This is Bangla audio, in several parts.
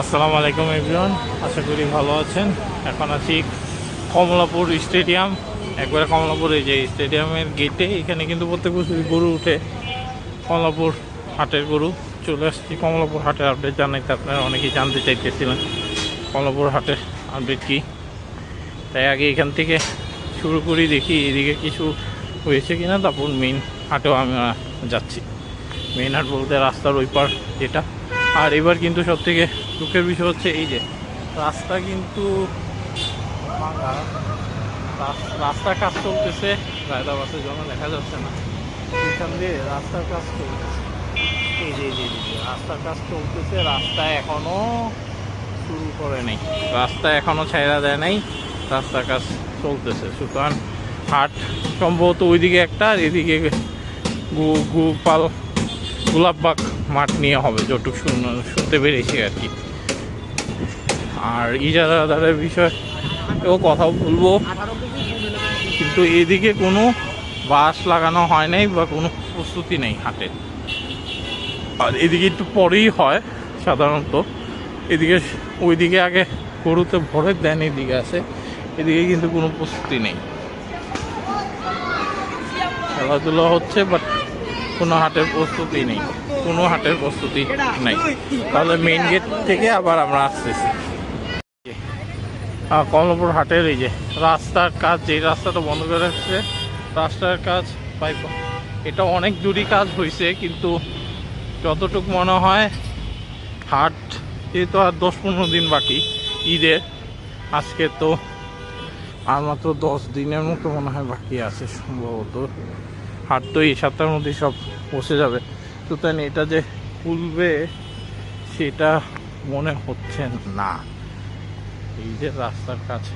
আসসালামু আলাইকুম এভরিওয়ান আশা করি ভালো আছেন। এখন আছি কমলাপুর স্টেডিয়াম। একবারে কমলাপুর, এই যে স্টেডিয়ামের গেটে, এখানে কিন্তু প্রত্যেক বছর গরু উঠে। কমলাপুর হাটের গরু। চলে আসছি কমলাপুর হাটের আপডেট জানাইতে। আপনারা অনেকেই জানতে চাইতেছিলেন কমলাপুর হাটের আপডেট কী। তাই আগে এখান থেকে শুরু করি, দেখি এদিকে কিছু হয়েছে কিনা। তারপর মেইন হাটেও আমরা যাচ্ছি। মেইন হাট বলতে রাস্তার ওই পার যেটা। আর এবার কিন্তু সব থেকে দুঃখের বিষয় হচ্ছে এই যে রাস্তা কিন্তু ভাঙা। রাস- রাস্তার কাজ চলতেছে রায়দা বাসের জন্য দেখা যাচ্ছে না। এখান দিয়ে রাস্তার কাজ চলতেছে। এই যে যে, রাস্তার কাজ চলতেছে রাস্তা এখনও শুরু করে নেই। রাস্তা এখনও ছাইরা দেয় নাই রাস্তার কাজ চলতেছে। সুতরাং হাট সম্ভবত ওইদিকে একটা আর এদিকে গোপাল গোলাপবাগ মাঠ নিয়ে হবে, যতটুকু শুন- শুনতে পেরেছি আর কি। আর ইজারাদারের বিষয় এও কথা বলব, কিন্তু এদিকে কোনো বাস লাগানো হয় নাই বা কোনো প্রস্তুতি নেই হাটে। আর এদিকে একটু পরেই হয় সাধারণত। এদিকে ওইদিকে আগে গরুতে ভরে দেন, এদিকে আছে। এদিকে কিন্তু কোনো প্রস্তুতি নেই। খেলাধুলা হচ্ছে বাট কোনো হাটের প্রস্তুতি নেই। কোনো হাটের প্রস্তুতি নাই। তাহলে মেইন গেট থেকে আবার আমরা আসতেছি। কমলাপুর হাটের এই যে রাস্তার কাজ যে রাস্তাটা বন্ধ করে রাখছে, রাস্তার কাজ পাইপ, এটা অনেক দূরই কাজ হয়েছে কিন্তু যতটুকু মনে হয়, হাট যেহেতু আর দশ পনেরো দিন বাকি, ঈদের, আজকে তো আর মাত্র দশ দিনের মতো মনে হয় বাকি আছে, সম্ভবত। হাট তো এই সপ্তাহের মধ্যেই সব বসে যাবে। সুতরাং এটা যে খুলবে সেটা মনে হচ্ছে না। এই যে রাস্তার কাছে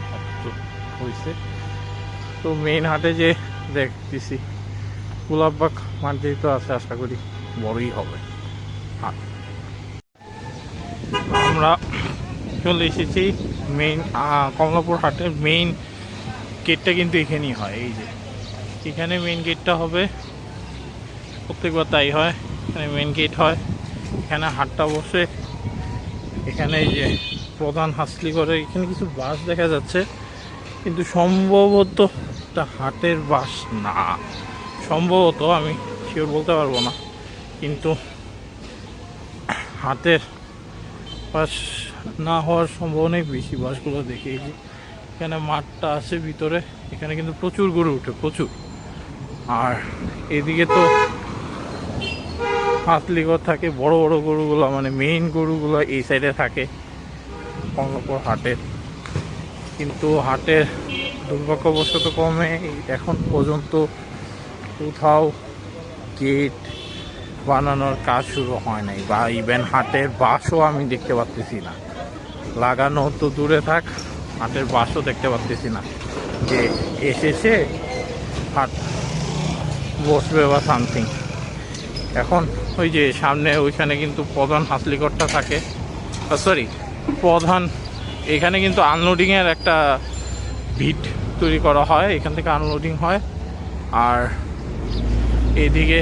হয়েছে তো মেইন হাটে যে দেখতেছি গোলাপবাগ মাঠেই তো আছে আশা করি। বড়ই হবে। হাট আমরা চলে এসেছি মেইন কমলাপুর হাটের মেইন গেটটা কিন্তু এখানেই হয়, এই যে। এখানে মেইন গেটটা হবে, প্রত্যেকবার তাই হয়। এখানে মেইন গেট হয়। এখানে হাটটা বসে। এখানে যে প্রধান হাসলি করে। এখানে কিছু বাস দেখা যাচ্ছে। কিন্তু সম্ভবত এটা হাটের বাস না। সম্ভবত আমি শিওর বলতে পারব না। কিন্তু হাটের বাস না হওয়ার সম্ভাবনাই বেশি বাসগুলো দেখে এখানে মাঠটা আছে ভিতরে। এখানে কিন্তু প্রচুর গরু ওঠে প্রচুর। আর এদিকে তো হাতলিগর থাকে, বড় বড় গরুগুলো মানে মেইন গরুগুলো এই সাইডে থাকে, কমলাপুর হাটের। কিন্তু হাটের দুর্ভাগ্যবশত কমে এখন পর্যন্ত কোথাও গেট বানানোর কাজ শুরু হয় নাই, বা ইভেন হাটের বাসও আমি দেখতে পাচ্তেছি না। লাগানো তো দূরে থাক, হাটের বাসও দেখতে পাচ্তেছি না যে এসেছে, হাট বসবে বা সামথিং এখন ওই যে সামনে ওইখানে কিন্তু প্রধান হাসলিকরটা থাকে। সরি প্রধান, এখানে কিন্তু আনলোডিংয়ের একটা ভিট তৈরি করা হয়, এখান থেকে আনলোডিং হয়। আর এদিকে,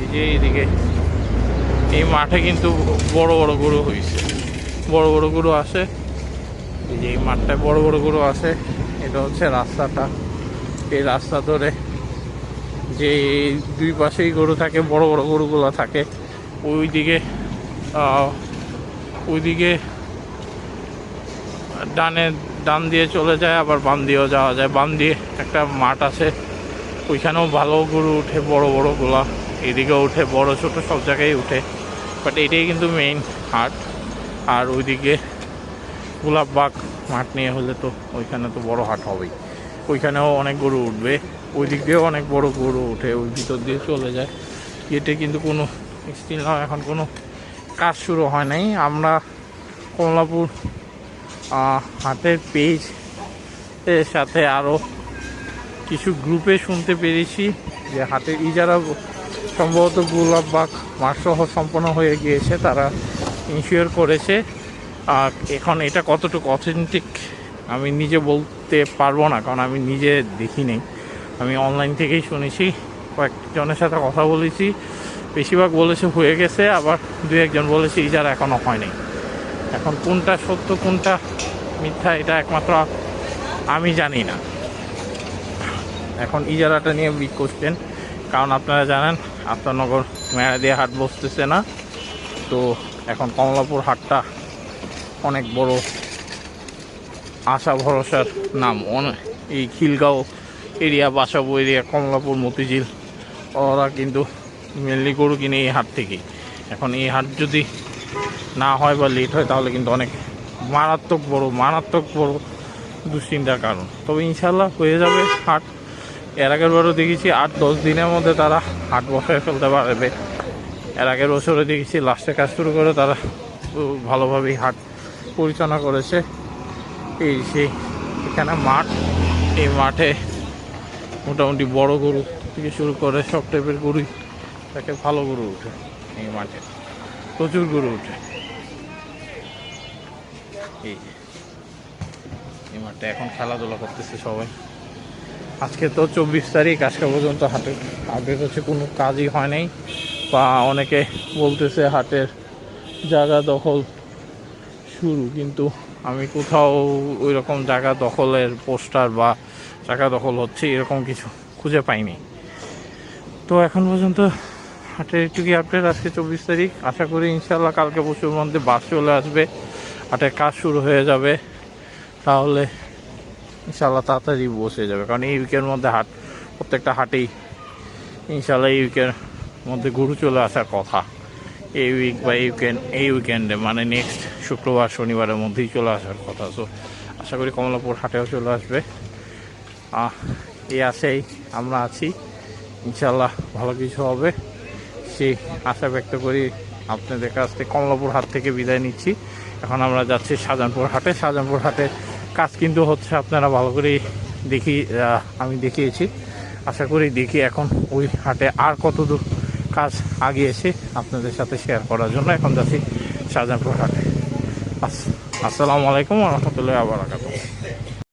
এই যে এইদিকে এই মাঠে কিন্তু বড় বড় গরু হয়েছে বড় বড় গরু আসে এই যে এই মাঠটায় বড় বড় গরু আসে এটা হচ্ছে রাস্তাটা। এই রাস্তা ধরে যে দুই পাশেই গরু থাকে, বড় বড় গরুগুলো থাকে। ওইদিকে ওইদিকে ডানে ডান দিয়ে চলে যায়, আবার বাম দিয়েও যাওয়া যায়। বাম দিয়ে একটা মাঠ আছে, ওইখানেও ভালো গরু উঠে, বড় বড় গোলা এদিকে উঠে, বড় ছোট সব জায়গায় উঠে। বাট এটাই কিন্তু মেইন হাট। আর ওইদিকে গোলাপবাগ মাঠ নিয়ে হলে তো ওইখানে তো বড় হাট হবেই। ওইখানেও অনেক গরু উঠবে ওই দিক দিয়েও অনেক বড় গরু উঠে ওই ভিতর দিয়ে চলে যায়। এতে কিন্তু কোনো স্টিল এখন কোনো কাজ শুরু হয় নাই। আমরা কমলাপুর হাতের পেজ এর সাথে আরও কিছু গ্রুপে শুনতে পেরেছি যে হাটের ইজারা সম্ভবত গোলাপবাগ মাঠসহ সম্পন্ন হয়ে গিয়েছে, তারা ইনশিওর করেছে। আর এখন এটা কতটুকু অথেন্টিক আমি নিজে বলতে পারব না, কারণ আমি নিজে দেখি নেই। আমি অনলাইন থেকেই শুনেছি, কয়েকজনের সাথে কথা বলেছি, বেশিরভাগ বলেছে হয়ে গেছে, আবার দু একজন বলেছে ইজারা এখনও হয়নি এখন কোনটা সত্য, কোনটা মিথ্যা, এটা একমাত্র আমি জানি না। এখন ইজারাটা নিয়ে বিগ কোশ্চেন কারণ আপনারা জানেন, আফতারনগর মেয়া দিয়ে হাট বসতেছে না, তো এখন কমলাপুর হাটটা অনেক বড় আশা ভরসার নাম। এই খিলগাঁও এরিয়া, বাসাবো এরিয়া, কমলাপুর, মতিঝিল, ওরা কিন্তু মেনলি গরু কিনে এই হাট থেকেই এখন এই হাট যদি না হয় বা লেট হয়, তাহলে কিন্তু অনেক মারাত্মক বড় মারাত্মক বড় দুশ্চিন্তার কারণ। তবে ইনশাল্লাহ হয়ে যাবে হাট। এর আগের বারও দেখেছি আট, দশ দিনের মধ্যে তারা হাট বসায় ফেলতে পারবে। এর আগের বছরে দেখেছি লাস্টে কাজ শুরু করে তারা ভালোভাবেই হাট পরিচালনা করেছে। এই সেই এখানে মাঠ, এই মাঠে মোটামুটি বড় গরু থেকে শুরু করে সব টাইপের গরুই তাকে ভালো গরু উঠে এই মাঠে, প্রচুর গরু উঠে এই। এই মাঠে এখন খেলাধুলা করতেছে সবাই আজকে তো চব্বিশ তারিখ, আজকে পর্যন্ত হাটে আপডেট হচ্ছে কোনো কাজই হয় নাই বা অনেকে বলতেছে হাটের জায়গা দখল শুরু, কিন্তু আমি কোথাও ওই রকম জায়গা দখলের পোস্টার বা জায়গা দখল হচ্ছে এরকম কিছু খুঁজে পাইনি। তো এখন পর্যন্ত হাটের একটু কি আপডেট আজকে চব্বিশ তারিখ। আশা করি ইনশাল্লাহ কালকে পরশুর মধ্যে বাস চলে আসবে। হাটের কাজ শুরু হয়ে যাবে। তাহলে ইনশাল্লাহ তাড়াতাড়ি বসে যাবে। কারণ এই উইকের মধ্যে হাট, প্রত্যেকটা হাটেই ইনশাল্লাহ এই উইকের মধ্যে গরু চলে আসার কথা। এই উইক বা এই উইকেন্ড এই উইকেন্ডে মানে নেক্সট শুক্রবার, শনিবারের মধ্যেই চলে আসার কথা। সো আশা করি কমলাপুর হাটেও চলে আসবে। এই আশাই আমরা আছি। ইনশাল্লাহ ভালো কিছু হবে। সেই আশা ব্যক্ত করি আপনাদের কাছ থেকে কমলাপুর হাট থেকে বিদায় নিচ্ছি। এখন আমরা যাচ্ছি শাহজাহানপুর হাটে। শাহজাহানপুর হাটে কাজ কিন্তু হচ্ছে আপনারা ভালো করেই দেখি আমি দেখিয়েছি। আশা করি দেখি এখন ওই হাটে আর কত দূর কাজ আগিয়েছে আপনাদের সাথে শেয়ার করার জন্য এখন যাচ্ছি শাহজাহানপুর হাটে আস- আসসালামু আলাইকুম রহমতুল্লাহ আবরাকাত